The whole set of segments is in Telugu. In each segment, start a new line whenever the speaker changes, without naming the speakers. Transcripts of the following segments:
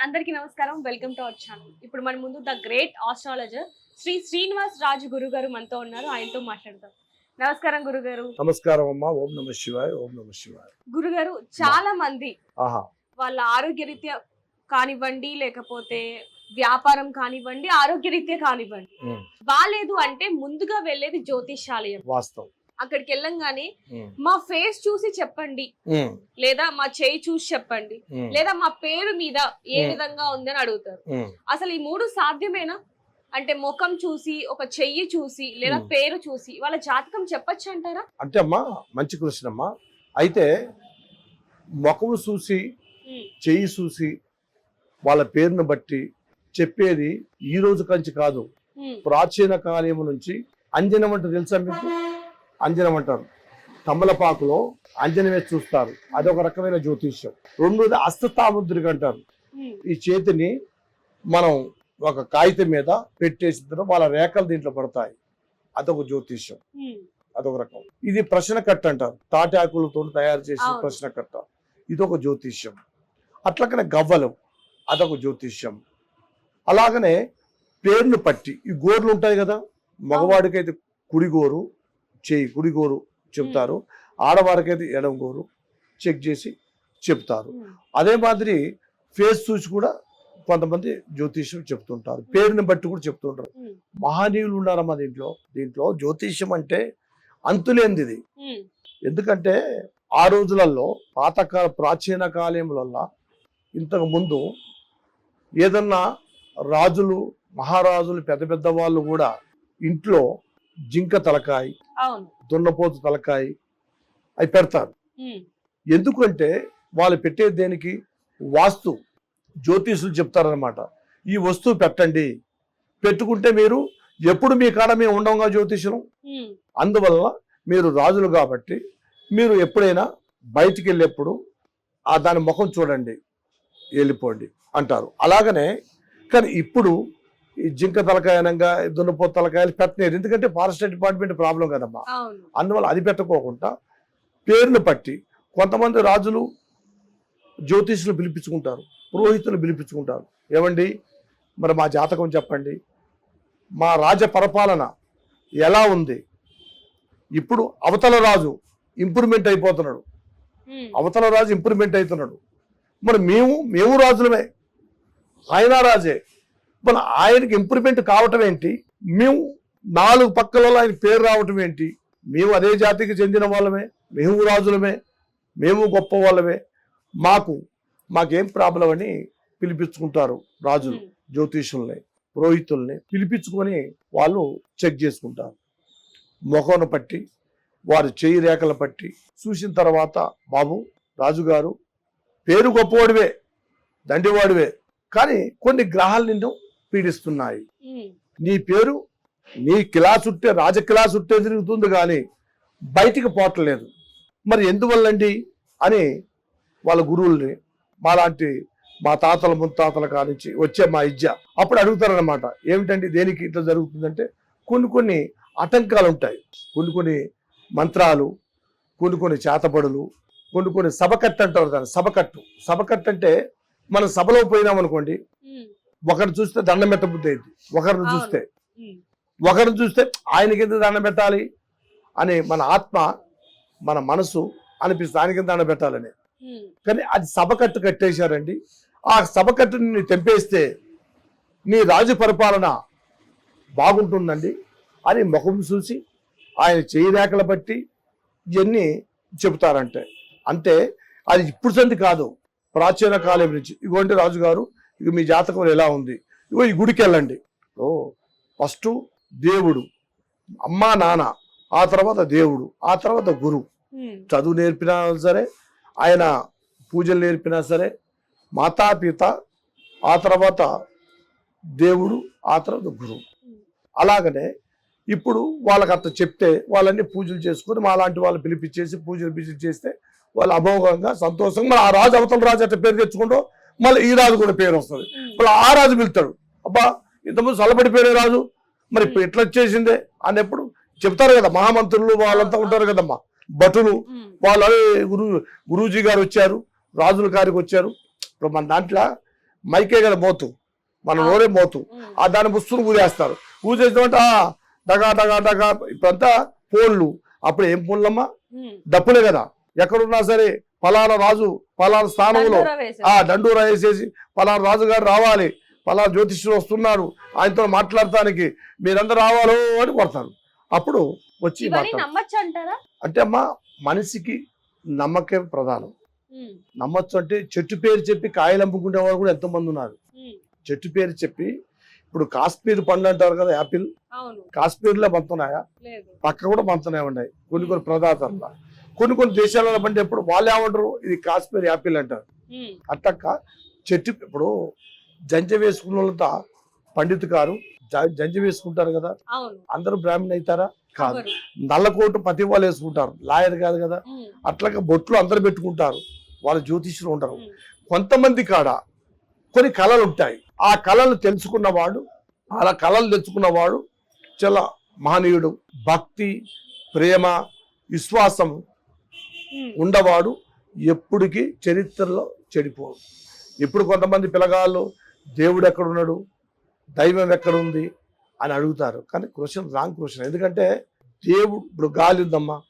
అందరికీ నమస్కారం. వెల్కమ్ టు అవర్ ఛానల్ ఇప్పుడు మన ముందు the great astrologer Shri Srinivas Raju గురువు గారు మనతో ఉన్నారు. ఆయనతో మాట్లాడదాం. నమస్కారం గురుగారు.
నమస్కారం అమ్మా. ఓం నమ శివాయ. ఓం నమ శివాయ.
గురుగారు చాలా మంది వాళ్ళ ఆరోగ్యరీత్యా కానివ్వండి లేకపోతే వ్యాపారం కానివ్వండి ఆరోగ్యరీత్యా కానివ్వండి.
ఉమ్,
బాలేదు అంటే ముందుగా వెళ్ళేది జ్యోతిష్యాలయం
వాస్తవం.
అక్కడికి వెళ్ళంగానే మా ఫేస్ చూసి చెప్పండి. లేదా మా చేయి చూసి చెప్పండి. లేదా మా పేరు మీద ఏ. విధంగా ఉందని అడుగుతారు. అసలు ఈ మూడు సాధ్యమేనా? అంటే ముఖం చూసి ఒక చెయ్యి చూసి లేదా. పేరు చూసి వాళ్ళ జాతకం చెప్పొచ్చు అంటారా?
అంటే అమ్మా మంచి అమ్మా. అయితే ముఖము చూసి చెయ్యి చూసి వాళ్ళ పేరును బట్టి చెప్పేది ఈ రోజు కంచి కాదు. ప్రాచీన కాలము నుంచి అంజనం అంటే తెలుసా మీకు? అంజనం అంటారు. తమలపాకులో అంజనం వేసి చూస్తారు. అదొక రకమైన జ్యోతిష్యం. రెండోది హస్తతాముద్రిక అంటారు. ఈ చేతిని మనం ఒక కాగితం మీద పెట్టేసిన తర్వాత వాళ్ళ రేఖలు దీంట్లో పడతాయి. అదొక జ్యోతిష్యం. అదొక రకం. ఇది ప్రశ్న కట్ట అంటారు. తాటి ఆకులతో తయారు చేసిన. ప్రశ్న కట్ట ఇదొక జ్యోతిష్యం. అట్లకనే గవ్వలు. అదొక జ్యోతిష్యం. అలాగనే పేర్లు పట్టి. ఈ గోర్లు ఉంటాయి కదా. మగవాడికైతే కుడి గోరు చేయి కుడి గోరు చెప్తారు. ఆడవారికైతే ఎడమ గోరు చెక్ చేసి చెప్తారు. అదే మాదిరి ఫేస్ చూసి కూడా కొంతమంది జ్యోతిష్యం చెప్తుంటారు. పేరుని బట్టి కూడా చెప్తుంటారు. మహనీయులు ఉన్నారమ్మా దీంట్లో? దీంట్లో జ్యోతిష్యం అంటే అంతులేనిది. ఇది ఎందుకంటే ఆ రోజులలో పాతకాల ప్రాచీన కాలంలో ఇంతకు ముందు ఏదన్నా రాజులు మహారాజులు పెద్ద పెద్ద వాళ్ళు కూడా ఇంట్లో జింక తలకాయ దున్నపోతు తలకాయ అవి పెడతారు. ఎందుకంటే వాళ్ళు పెట్టే దేనికి? వాస్తు. జ్యోతిషులు చెప్తారనమాట ఈ వస్తువు పెట్టండి. పెట్టుకుంటే మీరు ఎప్పుడు మీ కాడ మేము ఉండంగా జ్యోతిషం
ఉమ్,
అందువల్ల మీరు రాజులు కాబట్టి మీరు ఎప్పుడైనా బయటికి వెళ్ళేప్పుడు ఆ దాని ముఖం చూడండి. వెళ్ళిపోండి అంటారు. అలాగనే కానీ ఇప్పుడు ఈ జింక తలకాయ అనగా దున్నపో తలకాయలు పెట్టలేదు. ఎందుకంటే ఫారెస్ట్ డిపార్ట్మెంట్ ప్రాబ్లం కదమ్మా. అందువల్ల అది పెట్టకోకుండా పేర్లు పట్టి కొంతమంది రాజులు జ్యోతిషులు పిలిపించుకుంటారు పురోహితులు పిలిపించుకుంటారు. ఏమండి? మరి మా జాతకం చెప్పండి. మా రాజ పరిపాలన ఎలా ఉంది? ఇప్పుడు అవతల రాజు ఇంప్రూవ్మెంట్ అయిపోతున్నాడు. అవతల రాజు ఇంప్రూవ్మెంట్ అవుతున్నాడు మరి మేము మేము రాజులమే. ఆయన రాజే. మన ఆయనకి ఇంప్రూవ్మెంట్ కావటం ఏంటి? మేము నాలుగు పక్కలలో ఆయన పేరు రావటం ఏంటి? మేము అదే జాతికి చెందిన వాళ్ళమే మేము రాజులమే మేము గొప్ప వాళ్ళమే. మాకు మాకేం ప్రాబ్లం అని పిలిపించుకుంటారు రాజులు
ఉమ్,
జ్యోతిషుల్ని పురోహితుల్ని పిలిపించుకొని వాళ్ళు చెక్ చేసుకుంటారు. ముఖం పట్టి వారి చేయి రేఖలు పట్టి చూసిన తర్వాత బాబు రాజుగారు పేరు గొప్పవాడివే దండివాడివే. కానీ కొన్ని గ్రహాలు నిన్ను పీడిస్తున్నాయి. నీ పేరు నీ కిలా చుట్టే రాజ కిలా చుట్టే తిరుగుతుంది కానీ బయటికి పోవట్లేదు. మరి ఎందువల్లండి అని వాళ్ళ గురువుల్ని మాలాంటి మా తాతల ముత్తాతల కానించి వచ్చే మా ఇజ్జ అప్పుడు అడుగుతారనమాట ఏమిటండి దేనికి ఇట్లా జరుగుతుందంటే కొన్ని కొన్ని ఆటంకాలు ఉంటాయి. కొన్ని కొన్ని మంత్రాలు కొన్ని కొన్ని చేతబడులు కొన్ని కొన్ని సభకట్టు అంటారు దాన్ని. సభకట్టు. సభకట్టు అంటే మనం సభలో పోయినాం ఒకరిని చూస్తే దండం పెట్ట బుద్ధి అయింది ఒకరిని. చూస్తే ఒకరిని చూస్తే ఆయనకి ఎందుకు దండం పెట్టాలి అని మన ఆత్మ మన మనసు అనిపిస్తుంది. ఆయనకి దండం పెట్టాలని. కానీ అది సభకట్టు కట్టేశారండి. ఆ సభకట్టుని నీ తెంపేస్తే నీ రాజు పరిపాలన బాగుంటుందండి అని ముఖం చూసి ఆయన చేయి రేఖలు బట్టి ఇవన్నీ చెబుతారంటే. అంటే అది ఇప్పుడు సంది కాదు. ప్రాచీన కాలం నుంచి. ఇగోండి రాజుగారు ఇక మీ జాతకం ఎలా ఉంది? ఇగో ఈ గుడికి వెళ్ళండి ఓ ఫస్ట్ దేవుడు అమ్మా నాన్న ఆ తర్వాత దేవుడు ఆ తర్వాత గురువు చదువు నేర్పినా సరే ఆయన పూజలు నేర్పినా సరే మాతాపిత ఆ తర్వాత దేవుడు ఆ తర్వాత గురువు అలాగనే ఇప్పుడు వాళ్ళకి అట్లా చెప్తే వాళ్ళన్ని పూజలు చేసుకొని మా లాంటి వాళ్ళు పిలిపించేసి పూజలు పిలిచి చేస్తే వాళ్ళు అమోఘంగా సంతోషంగా ఆ రాజు అవతల రాజు అట్లా పేరు తెచ్చుకుంటూ మళ్ళీ ఈ రాజు కూడా పేరు వస్తుంది. ఇప్పుడు ఆ రాజు పిలుతాడు అబ్బా ఇంతకుముందు చల్లబడిపోయిన రాజు. మరి ఇప్పుడు ఎట్లా వచ్చేసిందే అన్నప్పుడు చెప్తారు కదా మహామంత్రులు వాళ్ళంతా ఉంటారు కదమ్మా. భటులు వాళ్ళు గురు గురూజీ గారు వచ్చారు రాజుల గారికి వచ్చారు. ఇప్పుడు మన దాంట్లో మైకే కదా మోతు మన. నోరే మోతు. ఆ దాని ఊదేస్తారు. ఊదేస్తామంటే ఆ డగా డగా డగా ఇప్పుడంతా ఫోన్లు అప్పుడు ఏం ఫోన్లమ్మా. డప్పులే కదా. ఎక్కడున్నా సరే పలానా రాజు పలానా స్థానంలో. ఆ దండూరా వేసేసి పలానా రాజు గారు రావాలి పలానా జ్యోతిష్యుడు వస్తున్నాడు ఆయనతో మాట్లాడటానికి మీరందరూ రావాలో అని కొడతారు అప్పుడు వచ్చి అంటే అమ్మా మనిషికి నమ్మకం ప్రధానం. నమ్మచ్చు అంటే చెట్టు పేరు చెప్పి కాయలు అమ్ముకునే వాళ్ళు కూడా ఎంతో మంది ఉన్నారు చెట్టు పేరు చెప్పి ఇప్పుడు కాశ్మీర్ పండు అంటారు కదా యాపిల్? కాశ్మీర్లో పంతున్నాయా? పక్క కూడా పంతనే ఉన్నాయి. కొన్ని కొన్ని ప్రదాతల్లో కొన్ని కొన్ని దేశాలలో పండి ఎప్పుడు వాళ్ళు ఏమంటారు? ఇది కాశ్మీర్ యాపిల్ అంటారు. అట్టక్క చెట్టు ఇప్పుడు జంజ వేసుకున్న వాళ్ళతో పండితు గారు జంజ వేసుకుంటారు కదా? అందరూ బ్రాహ్మణ్ అవుతారా? కాదు? నల్లకోటు ప్రతి వాళ్ళు వేసుకుంటారు. లాయర్ కాదు కదా? అట్లాగే బొట్లు అందరు పెట్టుకుంటారు. వాళ్ళు జ్యోతిష్యులు ఉంటారు. కొంతమంది కాడ కొన్ని కళలు ఉంటాయి. ఆ కళలు తెలుసుకున్నవాడు అలా కళలు తెచ్చుకున్నవాడు చాలా మహనీయుడు. భక్తి ప్రేమ విశ్వాసం ఉండవాడు ఎప్పటికీ చరిత్రలో చెడిపోడు. ఇప్పుడు కొంతమంది పిల్లగాళ్ళు దేవుడు ఎక్కడున్నాడు? దైవం ఎక్కడుంది? అని అడుగుతారు. కానీ క్వశ్చన్ రాంగ్ క్వశ్చన్. ఎందుకంటే దేవుడు ఇప్పుడు గాలి ఉందమ్మా.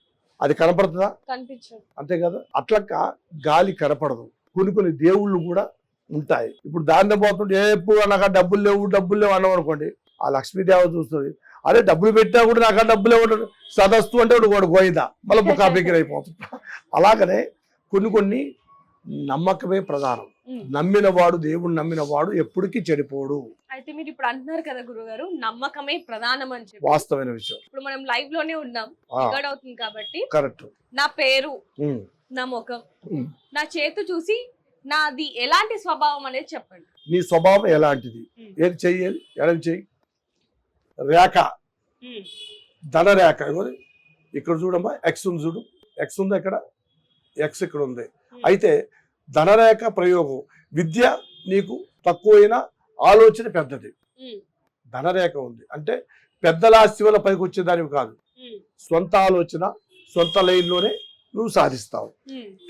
అది కనపడుతుందా?
కనిపించదు.
అంతే కదా? అట్లా గాలి కనపడదు. కొన్ని కొన్ని దేవుళ్ళు కూడా ఉంటాయి. ఇప్పుడు దాన్ని పోతుంటే ఎప్పుడు నాకు డబ్బులు లేవు డబ్బులు లేవు అన్నాం అనుకోండి ఆ లక్ష్మీదేవ చూస్తుంది. అరే డబ్బులు పెట్టా కూడా నాకు ఆ డబ్బులు లేవు సదస్తు అంటే వాడు గోయిదా? మళ్ళీ బిక్కిరి అయిపోతుంది అలాగనే కొన్ని కొన్ని నమ్మకమే ప్రధానం. నమ్మిన వాడు దేవుడు నమ్మిన వాడు ఎప్పటికీ చెడిపోడు.
అయితే మీరు ఇప్పుడు అంటున్నారు కదా గురుగారు నమ్మకమే ప్రధానం అని చెప్పి.
వాస్తవమైన విషయం.
ఇప్పుడు మనం లైవ్లోనే ఉన్నాం. అవుతుంది కాబట్టి
కరెక్ట్.
నా పేరు నా ముఖం. నా చేతు చూసి నాది ఎలాంటి స్వభావం అనేది చెప్పండి.
నీ స్వభావం ఎలాంటిది. ఏది చెయ్యాలి? ఎడం చెయ్యి. రేఖ. ధనరేఖ. ఇగోది. ఇక్కడ చూడమ్మా ఎక్స్ ఉంది చూడు. ఎక్స్ ఉంది ఇక్కడ ఎక్స్ ఇక్కడ ఉంది. అయితే ధనరేఖ ప్రయోగం. విద్య నీకు తక్కువైన ఆలోచన పెద్దది. ధనరేఖ ఉంది. అంటే పెద్దల ఆస్తి వల్ల పైకి వచ్చేదానివి కాదు. సొంత ఆలోచన సొంత లైన్లోనే నువ్వు సాధిస్తావు.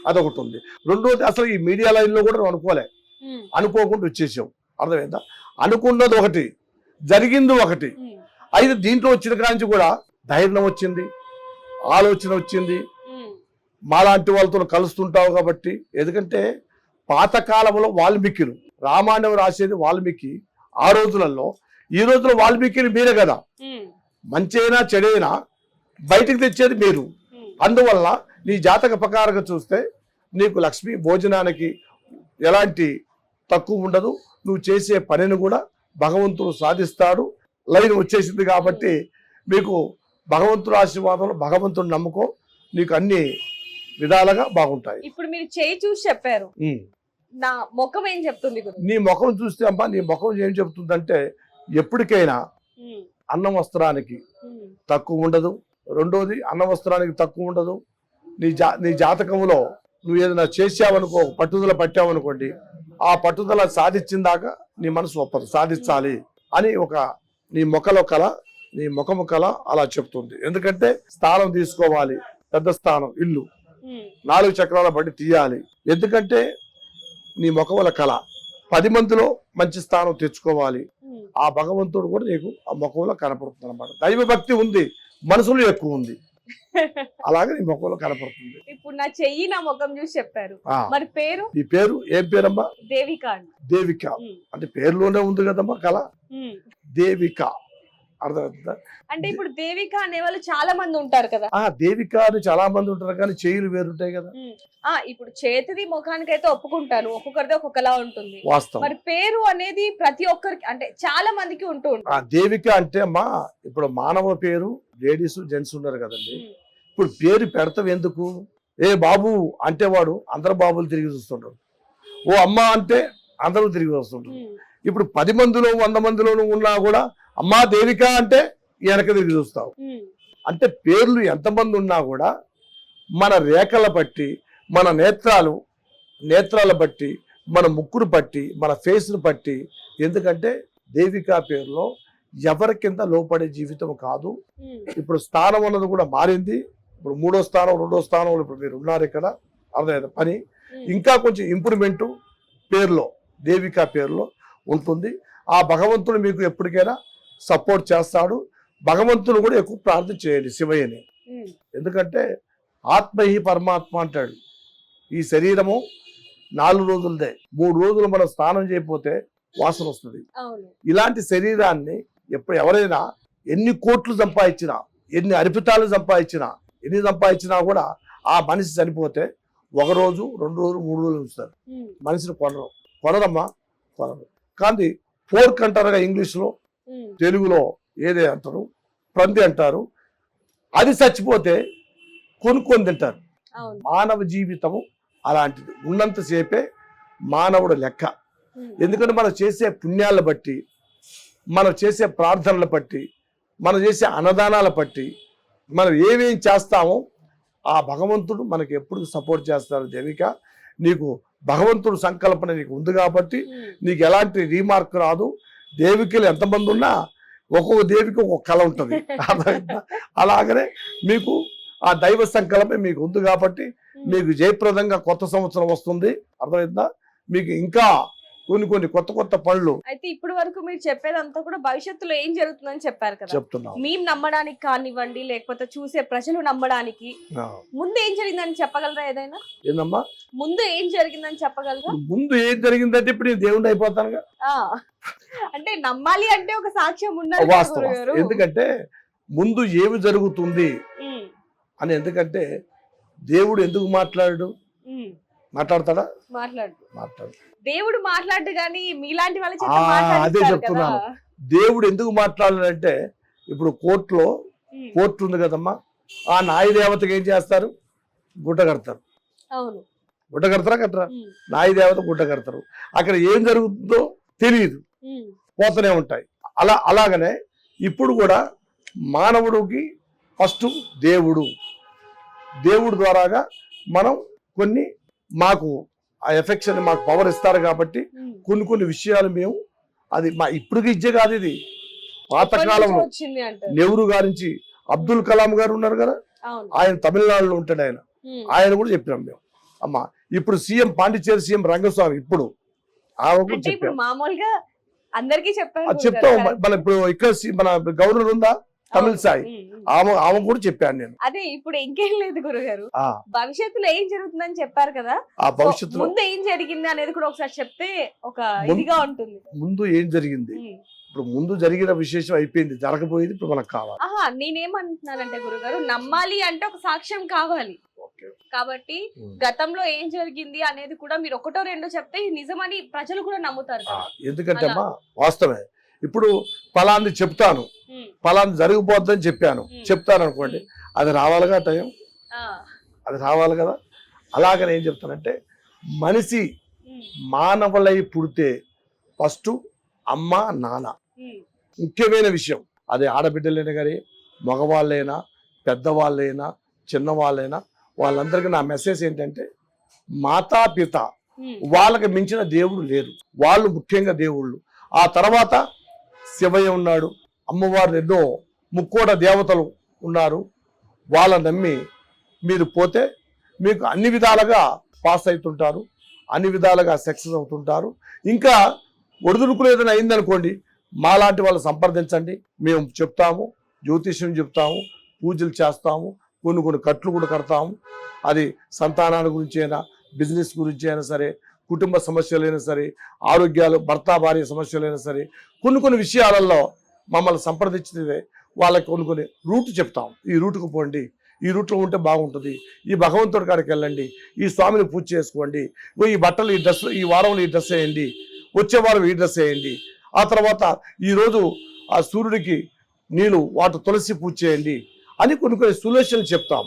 అదొకటి ఉంది. రెండోది అసలు ఈ మీడియా లైన్లో కూడా నువ్వు అనుకోలే. అనుకోకుండా వచ్చేసావు. అర్థమైందా? అనుకున్నది ఒకటి జరిగింది ఒకటి. అయితే దీంట్లో వచ్చిన కాంచి కూడా ధైర్యం వచ్చింది ఆలోచన వచ్చింది. మాలాంటి వాళ్ళతో కలుస్తుంటావు కాబట్టి ఎందుకంటే పాతకాలంలో వాల్మీకిలు రామాయణం రాసేది వాల్మీకి ఆ రోజులలో. ఈ రోజుల్లో వాల్మీకిని మీరే కదా. మంచైనా చెడైనా బయటికి తెచ్చేది మీరు. అందువల్ల నీ జాతక ప్రకారంగా చూస్తే నీకు లక్ష్మి భోజనానికి ఎలాంటి తక్కువ ఉండదు. నువ్వు చేసే పనిని కూడా భగవంతుడు సాధిస్తాడు. లైన్ వచ్చేసింది కాబట్టి మీకు భగవంతుడు ఆశీర్వాదంలో భగవంతుడు నమ్ముకో. నీకు అన్ని విధాలుగా బాగుంటాయి.
ఇప్పుడు మీరు చేయి చూసి చెప్పారు. నా ముఖం ఏం చెప్తుంది
నీ ముఖం చూస్తే అమ్మా నీ ముఖం ఏం చెప్తుందంటే ఎప్పటికైనా అన్నం వస్త్రానికి తక్కువ ఉండదు. రెండోది అన్న వస్త్రానికి తక్కువ ఉండదు. నీ జా నీ జాతకంలో నువ్వు ఏదైనా చేసావనుకో పట్టుదల పట్టావనుకోండి ఆ పట్టుదల సాధించిన దాకా నీ మనసు ఒప్పదు సాధించాలి అని ఒక నీ మొక్కలో కళ నీ ముఖము కళ అలా చెప్తుంది. ఎందుకంటే స్థానం తీసుకోవాలి పెద్ద స్థానం ఇల్లు. నాలుగు చక్రాల బండి తీయాలి. ఎందుకంటే నీ ముఖముల కళ. పది మందిలో మంచి స్థానం తెచ్చుకోవాలి. ఆ భగవంతుడు కూడా నీకు ఆ ముఖంలో కనపడుతుంది అనమాట దైవ భక్తి ఉంది మనసులో ఎక్కువ ఉంది. అలాగే నీ ముఖంలో కనపడుతుంది.
ఇప్పుడు నా చెయ్యి నా ముఖం చూసి చెప్పారు. మరి పేరు?
నీ పేరు? ఏం పేరమ్మా?
దేవిక
దేవిక. అంటే పేరులోనే ఉంది కదమ్మా కళ. దేవిక. అర్థమవుతుందా
అంటే ఇప్పుడు దేవిక అనే వాళ్ళు చాలా మంది ఉంటారు కదా.
ఆ దేవిక అని చాలా మంది ఉంటారు కానీ చేయులు వేరుంటాయి కదా.
ఆ ఇప్పుడు చేతిది ముఖానికి అయితే ఒప్పుకుంటాను ఒక్కొక్కరిది ఒక్కొక్కలా ఉంటుంది.
వాస్తవం.
మరి పేరు అనేది ప్రతి ఒక్కరికి అంటే చాలా మందికి ఉంటూ
ఆ దేవిక అంటే అమ్మా ఇప్పుడు మానవ పేరు లేడీస్ జెంట్స్ ఉన్నారు కదండి. ఇప్పుడు పేరు పెడతాం ఎందుకు? ఏ బాబు అంటే వాడు అందరు బాబులు తిరిగి చూస్తుంటారు ఓ అమ్మ అంటే అందరూ తిరిగి వస్తుంటారు. ఇప్పుడు పది మందిలో వంద మందిలోనూ ఉన్నా కూడా అమ్మా దేవిక అంటే వెనక తిరిగి చూస్తావు. అంటే పేర్లు ఎంతమంది ఉన్నా కూడా మన రేఖల బట్టి మన నేత్రాలు నేత్రాల బట్టి మన ముక్కును బట్టి మన ఫేస్ను బట్టి ఎందుకంటే దేవికా పేరులో ఎవరి కింద లోపడే జీవితం కాదు. ఇప్పుడు స్థానం అన్నది కూడా మారింది. ఇప్పుడు మూడో స్థానం రెండో స్థానంలో ఇప్పుడు మీరు ఉన్నారు ఇక్కడ అర్థమైంది? పని. ఇంకా కొంచెం ఇంప్రూవ్మెంట్ పేరులో దేవిక పేరులో ఉంటుంది. ఆ భగవంతుడు మీకు ఎప్పటికైనా సపోర్ట్ చేస్తాడు. భగవంతుడు కూడా ఎక్కువ ప్రార్థన చేయండి శివయ్యని. ఎందుకంటే ఆత్మ హి పరమాత్మ అంటాడు. ఈ శరీరము నాలుగు రోజులదే. మూడు రోజులు మనం స్నానం చేయకపోతే వాసన వస్తుంది. ఇలాంటి శరీరాన్ని ఎప్పుడు ఎవరైనా ఎన్ని కోట్లు సంపాదించినా ఎన్ని అర్పితాలు సంపాదించినా ఎన్ని సంపాదించినా కూడా ఆ మనిషి చనిపోతే ఒక రోజు రెండు రోజులు మూడు రోజులు ఉంచుతారు. మనిషిని కొనరు. కొనరమ్మా? కొనరు. కానీ ఫోర్క్ అంటారుగా ఇంగ్లీష్లో తెలుగులో ఏదే అంటారు? పంది అంటారు. అది చచ్చిపోతే కొనుక్కొని తింటారు. మానవ జీవితము అలాంటిది. ఉన్నంతసేపే మానవుడు లెక్క. ఎందుకంటే మనం చేసే పుణ్యాలను బట్టి మనం చేసే ప్రార్థనల బట్టి మనం చేసే అన్నదానాల బట్టి మనం ఏమేం చేస్తామో ఆ భగవంతుడు మనకి ఎప్పుడు సపోర్ట్ చేస్తారు దేవిక. నీకు భగవంతుడు సంకల్పన నీకు ఉంది కాబట్టి నీకు ఎలాంటి రీమార్క్ రాదు. దేవికలు ఎంతమంది ఉన్నా ఒక్కొక్క దేవికి ఒక్కొక్క కళ ఉంటుంది? అలాగనే మీకు ఆ దైవ సంకల్పం మీకు ఉంది కాబట్టి. మీకు జయప్రదంగా కొత్త సంవత్సరం వస్తుంది. అర్థమైందా? మీకు ఇంకా కొన్ని కొన్ని కొత్త కొత్త పనులు
అయితే ఇప్పటి వరకు మీరు చెప్పేదంతా కూడా భవిష్యత్తులో ఏం జరుగుతుందని చెప్పారు కదా.
చెప్తున్నాం.
మేము నమ్మడానికి కానివ్వండి లేకపోతే చూసే ప్రజలు నమ్మడానికి. ముందు ఏం జరిగిందని చెప్పగలరా ఏదైనా?
ఏందమ్మా?
ముందు ఏం జరిగిందని చెప్పగలరా?
ముందు ఏం జరిగిందంటే ఇప్పుడు నేను దేవుణ్ణి అయిపోతానుగా.
ఆ. అంటే నమ్మాలి అంటే ఒక సాక్ష్యం గురుగారు.
ఎందుకంటే ముందు ఏమి జరుగుతుంది అని ఎందుకంటే దేవుడు ఎందుకు మాట్లాడు మాట్లాడతాడా?
మాట్లాడు.
మాట్లాడు.
దేవుడు మాట్లాడు కానీ మీలాంటి వాళ్ళ
అదే చెప్తున్నాను. దేవుడు ఎందుకు మాట్లాడాలంటే ఇప్పుడు కోర్టులో కోర్టు ఉంది కదమ్మా. ఆ నాయ దేవతకి ఏం చేస్తారు? గుడ్డ కడతారు.
అవును.
గుడ్డ కడతారా కట్టరా? నాయ దేవత గుడ్డ కడతారు. అక్కడ ఏం జరుగుతుందో తెలియదు పోతూనే ఉంటాయి. అలా అలాగనే ఇప్పుడు కూడా మానవుడికి ఫస్ట్ దేవుడు. దేవుడు ద్వారాగా మనం కొన్ని మాకు ఆ ఎఫెక్షన్ మాకు పవర్ ఇస్తారు కాబట్టి. కొన్ని కొన్ని విషయాలు మేము అది మా ఇప్పుడు ఇచ్చే కాదు ఇది.
నుంచో
పాతకాలంలో నెహ్రూ గారించి అబ్దుల్ కలాం గారు ఉన్నారు కదా? ఆయన తమిళనాడులో ఉంటాడు ఆయన. ఆయన కూడా చెప్పాం మేము. అమ్మా ఇప్పుడు సీఎం పాండిచేరి సీఎం రంగస్వామి ఇప్పుడు
మామూలుగా అందరికీ.
చెప్తాం
కరెక్ట్.
మన ఇప్పుడు ఇక్కడ మన గవర్నర్ ఉందా? తమిళ. సాయి. ఆమె ఆమె కూడా చెప్పాను నేను.
అదే ఇప్పుడు ఇంకేం లేదు గురుగారు. భవిష్యత్తులో ఏం జరుగుతుందని చెప్పారు కదా?
ఆ భవిష్యత్తులో
ముందు ఏం జరిగింది అనేది కూడా ఒకసారి చెప్తే ఒక ఇదిగా ఉంటుంది.
ముందు ఏం జరిగింది. ఇప్పుడు ముందు జరిగిన విశేషం అయిపోయింది జరగబోయేది ఇప్పుడు మనకు కావాలి.
ఆహా నేనేమంటున్నానంటే గురుగారు నమ్మాలి అంటే ఒక సాక్ష్యం కావాలి. కాబట్టి గతంలో ఏం జరిగింది అనేది కూడా మీరు ఒకటో రెండో చెప్తే నిజమని ప్రజలు కూడా నమ్ముతారు.
ఎందుకంటే అమ్మా వాస్తవమే. ఇప్పుడు ఫలాంది చెప్తాను.
ఉమ్,
ఫలాంది జరిగిపోద్దని చెప్పాను. చెప్తాను అనుకోండి అది రావాలిగా టైం? అది రావాలి కదా? అలాగని ఏం చెప్తానంటే మనిషి మానవులై పుడితే ఫస్ట్ అమ్మ నాన్న. ముఖ్యమైన విషయం. అది ఆడబిడ్డలైనా కానీ మగవాళ్ళైనా పెద్దవాళ్ళైనా చిన్నవాళ్ళైనా వాళ్ళందరికీ నా మెసేజ్ ఏంటంటే మాతా పిత వాళ్ళకి మించిన దేవుడు లేరు. వాళ్ళు ముఖ్యంగా దేవుళ్ళు. ఆ తర్వాత శివయ్య ఉన్నాడు. అమ్మవారు ఎన్నో ముక్కోట దేవతలు ఉన్నారు. వాళ్ళ నమ్మి మీరు పోతే మీకు అన్ని విధాలుగా పాస్ అవుతుంటారు. అన్ని విధాలుగా సక్సెస్ అవుతుంటారు. ఇంకా ఒడిదుడుకులు ఏదైనా అయిందనుకోండి మాలాంటి వాళ్ళు సంప్రదించండి. మేము చెప్తాము జ్యోతిష్యం చెప్తాము పూజలు చేస్తాము కొన్ని కొన్ని కట్లు కూడా కడతాము. అది సంతానాల గురించి అయినా బిజినెస్ గురించి అయినా సరే కుటుంబ సమస్యలైనా సరే ఆరోగ్యాలు భర్త భార్య సమస్యలైనా సరే కొన్ని కొన్ని విషయాలలో మమ్మల్ని సంప్రదించితే వాళ్ళకి కొన్ని కొన్ని రూట్ చెప్తాం. ఈ రూట్కు పోండి ఈ రూట్లో ఉంటే బాగుంటుంది ఈ భగవంతుడి కాడికి వెళ్ళండి ఈ స్వామిని పూజ చేసుకోండి ఈ బట్టలు ఈ డ్రెస్ ఈ వారంలో ఈ డ్రెస్ వేయండి వచ్చే వారం ఈ డ్రెస్ వేయండి ఆ తర్వాత ఈరోజు ఆ సూర్యుడికి నీళ్ళు వాటి తులసి పూజ చేయండి అని కొన్ని కొన్ని సొల్యూషన్లు చెప్తాం.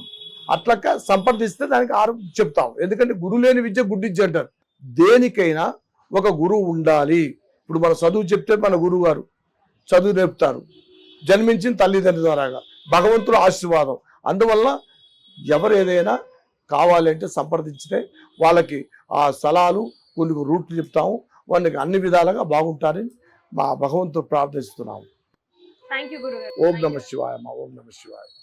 అట్లక సంప్రదిస్తే దానికి ఆరు చెప్తాం. ఎందుకంటే గురువు లేని విద్య గుడ్డిద్య అంటారు. దేనికైనా ఒక గురువు ఉండాలి. ఇప్పుడు మన చదువు చెప్తే మన గురువు గారు చదువు నేర్పుతారు. జన్మించిన తల్లిదండ్రుల ద్వారాగా. భగవంతుడు ఆశీర్వాదం. అందువల్ల ఎవరు ఏదైనా కావాలంటే సంప్రదించితే వాళ్ళకి ఆ స్థలాలు కొన్ని రూట్లు చెప్తాము. వాళ్ళకి అన్ని విధాలుగా బాగుంటారని మా భగవంతుడు ప్రార్థిస్తున్నాము. ఓం. నమ శివాయ మా ఓం నమ శివాయ.